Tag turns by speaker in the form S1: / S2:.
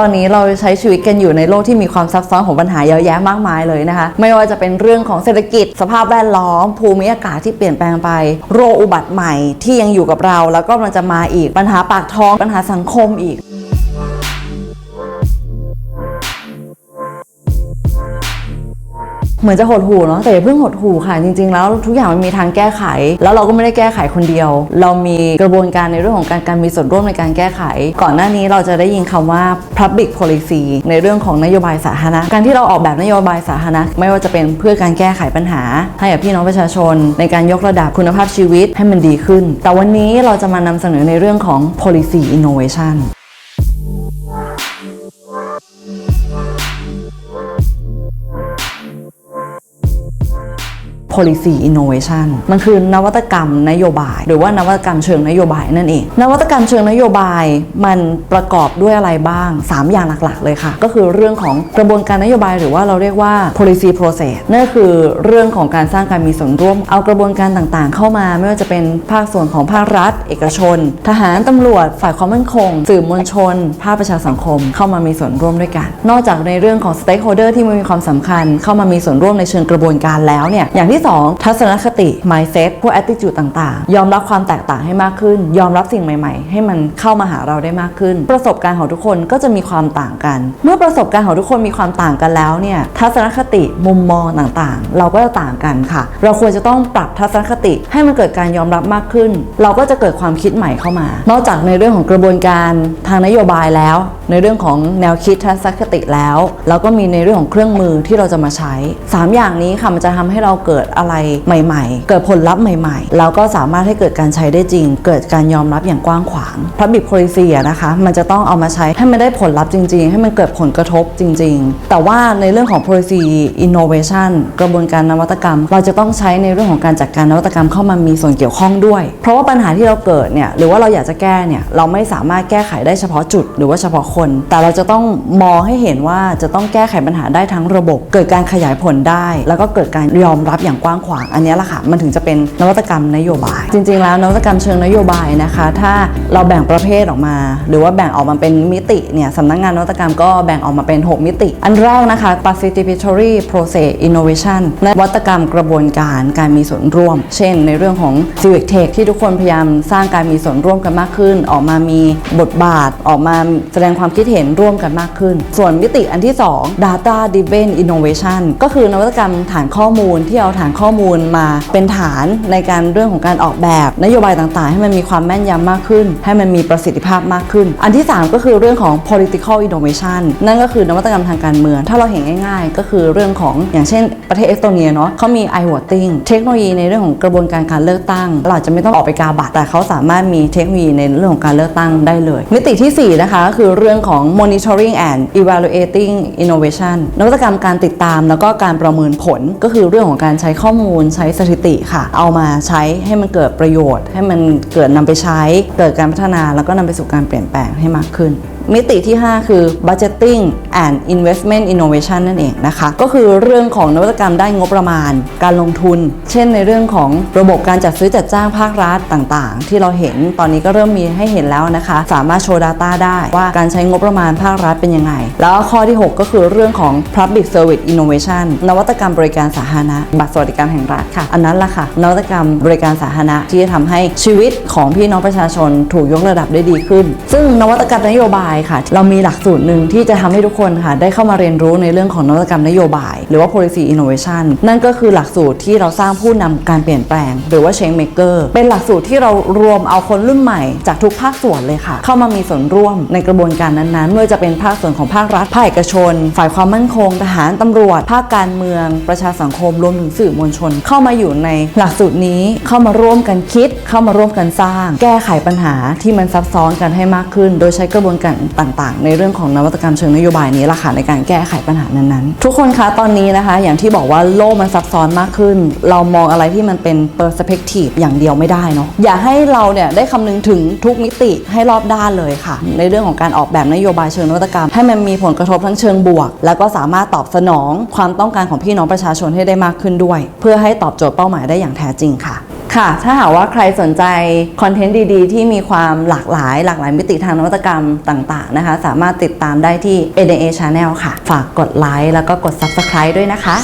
S1: ตอนนี้เราใช้ชีวิตกันอยู่ในโลกที่มีความซับซ้อนของปัญหาเยอะแยะมากมายเลยนะคะ ไม่ว่าจะเป็นเรื่องของเศรษฐกิจ สภาพแวดล้อม ภูมิอากาศที่เปลี่ยนแปลงไป โรคอุบัติใหม่ที่ยังอยู่กับเรา แล้วก็มันจะมาอีกปัญหาปากท้องปัญหาสังคมอีก เหมือนจะหดหูเนาะแต่อย่าเพิ่งหดหูค่ะจริง ๆ แล้วทุกอย่างมันมีทางแก้ไข แล้วเราก็ไม่ได้แก้ไขคนเดียว เรามีกระบวนการในเรื่องของการการมีส่วนร่วมในการแก้ไข ก่อนหน้านี้เราจะได้ยินคำว่า public policy ในเรื่องของนโยบายสาธารณะการที่เราออกแบบนโยบายสาธารณะไม่ว่าจะเป็นเพื่อการแก้ไขปัญหา ให้กับพี่น้องประชาชน ในการยกระดับคุณภาพชีวิตให้มันดีขึ้น แต่วันนี้เราจะมานำเสนอในเรื่องของ policy innovation policy innovation มันคือนวัตกรรมนโยบาย หรือว่านวัตกรรมเชิงนโยบายนั่นเอง นวัตกรรมเชิงนโยบายมันประกอบด้วยอะไรบ้าง 3 อย่างหลักๆ เลยค่ะ ก็คือเรื่องของกระบวนการนโยบายหรือว่าเราเรียกว่า policy process นั่นคือเรื่องของการสร้างการมีส่วนร่วม เอากระบวนการต่างๆ เข้ามา ไม่ว่าจะเป็นภาคส่วนของภาครัฐ เอกชน ทหารตำรวจ ฝ่ายความมั่นคง สื่อมวลชน ภาคประชาสังคม เข้ามามีส่วนร่วมด้วยกัน นอกจากในเรื่องของ stakeholder ที่มีความสำคัญ เข้ามามีส่วนร่วมในเชิงกระบวนการแล้วเนี่ยอย่างที่2 ทัศนคติ mindset พวก attitude ต่างๆ ยอมรับความแตกต่างให้มากขึ้น ยอมรับสิ่งใหม่ ๆ ให้มันเข้ามาหาเราได้มากขึ้น ประสบการณ์ของทุกคนก็จะมีความต่างกัน เมื่อประสบการณ์ของทุกคนมีความต่างกันแล้วเนี่ยทัศนคติมุมมองต่างๆ เราก็จะต่างกันค่ะ เราควรจะต้องปรับทัศนคติให้มันเกิดการยอมรับมากขึ้น เราก็จะเกิดความคิดใหม่เข้ามา นอกจากในเรื่องของกระบวนการทางนโยบายแล้ว ในเรื่องของแนวคิดทัศนคติแล้วแล้วก็มีในเรื่องของเครื่องมือที่เราจะมาใช้ 3 อย่างนี้ค่ะมันจะทำให้เราเกิดอะไรใหม่ ๆ เกิดผลลัพธ์ใหม่ ๆ แล้วก็สามารถให้เกิดการใช้ได้จริง เกิดการยอมรับอย่างกว้างขวาง Public Policy อะนะคะ มันจะต้องเอามาใช้ให้มันได้ผลลัพธ์จริง ๆ ให้มันเกิดผลกระทบจริง ๆ แต่ว่าในเรื่องของ Policy Innovation กระบวนการนวัตกรรม เราจะต้องใช้ในเรื่องของการจัดการนวัตกรรมเข้ามามีส่วนเกี่ยวข้องด้วย เพราะว่าปัญหาที่เราเกิดเนี่ยหรือว่าเราอยากจะแก้เนี่ยเราไม่สามารถแก้ไขได้เฉพาะจุด หรือว่าเฉพาะคน แต่เราจะต้องมองให้เห็นว่าจะต้องแก้ไขปัญหาได้ทั้งระบบ เกิดการขยายผลได้ แล้วก็เกิดการยอมรับอย่างกว้างขวางอันนี้แหละค่ะมันถึงจะเป็นนวัตกรรมนโยบาย จริง ๆ แล้วนวัตกรรมเชิงนโยบายนะคะ ถ้าเราแบ่งประเภทออกมา หรือว่าแบ่งออกมาเป็นมิติเนี่ยสำนักงานนวัตกรรมก็แบ่งออกมาเป็น 6 มิติ อันแรกนะคะ participatory process innovation นวัตกรรมกระบวนการการมีส่วนร่วม เช่น ในเรื่องของ civic tech ที่ทุกคนพยายามสร้างการมีส่วนร่วมกันมากขึ้น ออกมามีบทบาทออกมาแสดงความคิดเห็นร่วมกันมากขึ้น ส่วนมิติอันที่ 2 data driven innovation ก็คือนวัตกรรมฐานข้อมูลที่เอาฐานข้อมูลมาเป็นฐานในการเรื่องของการออกแบบ นโยบายต่างๆ ให้มันมีความแม่นยำมากขึ้น ให้มันมีประสิทธิภาพมากขึ้น อันที่ 3 ก็คือเรื่องของ political innovation นั่นก็คือนวัตกรรมทางการเมือง ถ้าเราเห็นง่าย ๆ ก็คือเรื่องของอย่างเช่นประเทศเอสโตเนียเนาะเขามี i-voting เทคโนโลยีในเรื่องของกระบวนการการเลือกตั้งเราอาจจะไม่ต้องออกไปกาบัตรแต่เขาสามารถมีเทคโนโลยีในเรื่องของการเลือกตั้งได้เลย มิติที่ 4 นะคะก็คือเรื่องของ monitoring and evaluating innovation นวัตกรรมการติดตามแล้วก็การประเมินผลก็คือเรื่องของการใช้ข้อมูลใช้สถิติค่ะ เอามาใช้ให้มันเกิดประโยชน์ ให้มันเกิดนำไปใช้ เกิดการพัฒนาแล้วก็นำไปสู่การเปลี่ยนแปลงให้มากขึ้น มิติที่ 5 คือ budgeting and investment innovation นั่นเองนะคะ ก็คือเรื่องของนวัตกรรมได้งบประมาณ การลงทุน เช่นในเรื่องของระบบการจัดซื้อจัดจ้างภาครัฐต่างๆ ที่เราเห็นตอนนี้ก็เริ่มมีให้เห็นแล้วนะคะ สามารถโชว์ Data ได้ว่าการใช้งบประมาณภาครัฐเป็นยังไง แล้วข้อที่ 6 ก็คือเรื่องของ public service innovation นวัตกรรมบริการสาธารณะบัตรสวัสดิการแห่งรัฐค่ะ อันนั้นละค่ะ นวัตกรรมบริการสาธารณะที่จะทำให้ชีวิตของพี่น้องประชาชนถูกยกระดับได้ดีขึ้น ซึ่งนวัตกรรมนโยบายค่ะ เรามีหลักสูตรหนึ่งที่จะทำให้ทุกคนค่ะ ได้เข้ามาเรียนรู้ในเรื่องของนวัตกรรมนโยบาย หรือว่า policy innovation นั่นก็คือหลักสูตรที่เราสร้างผู้นำการเปลี่ยนแปลง หรือว่า change maker เป็นหลักสูตรที่เรารวมเอาคนรุ่นใหม่จากทุกภาคส่วนเลยค่ะ เข้ามามีส่วนร่วมในกระบวนการนั้นๆไม่ว่าจะเป็นภาคส่วนของภาครัฐภาคเอกชน ฝ่ายความมั่นคง ทหารตำรวจ ภาคการเมือง ประชาสังคมรวมถึงสื่อมวลชน เข้ามาอยู่ในหลักสูตรนี้เข้ามาร่วมกันคิด เข้ามาร่วมกันสร้าง แก้ไขปัญหาที่มันซับซ้อนกันให้มากขึ้น โดยใช้กระบวนการต่างๆ ในเรื่องของนวัตกรรมเชิงนโยบายนี้ละค่ะในการแก้ไขปัญหานั้นๆ ทุกคนคะตอนนี้นะคะ อย่างที่บอกว่าโลกมันซับซ้อนมากขึ้น เรามองอะไรที่มันเป็น perspective อย่างเดียวไม่ได้เนาะอย่าให้เราเนี่ยได้คำนึงถึงทุกมิติให้รอบด้านเลยค่ะ ในเรื่องของการออกแบบนโยบายเชิงนวัตกรรม ให้มันมีผลกระทบทั้งเชิงบวก แล้วก็สามารถตอบสนองความต้องการของพี่น้องประชาชนให้ได้มากขึ้นด้วย เพื่อให้ตอบโจทย์เป้าหมายได้อย่างแท้จริงค่ะ ค่ะ ถ้าหากว่าใครสนใจคอนเทนต์ดีๆ ที่มีความหลากหลาย หลากหลายมิติทางนวัตกรรมต่างๆนะคะ สามารถติดตามได้ที่ ADA Channel ค่ะ ฝากกดไลค์แล้วก็กด Subscribe ด้วยนะคะ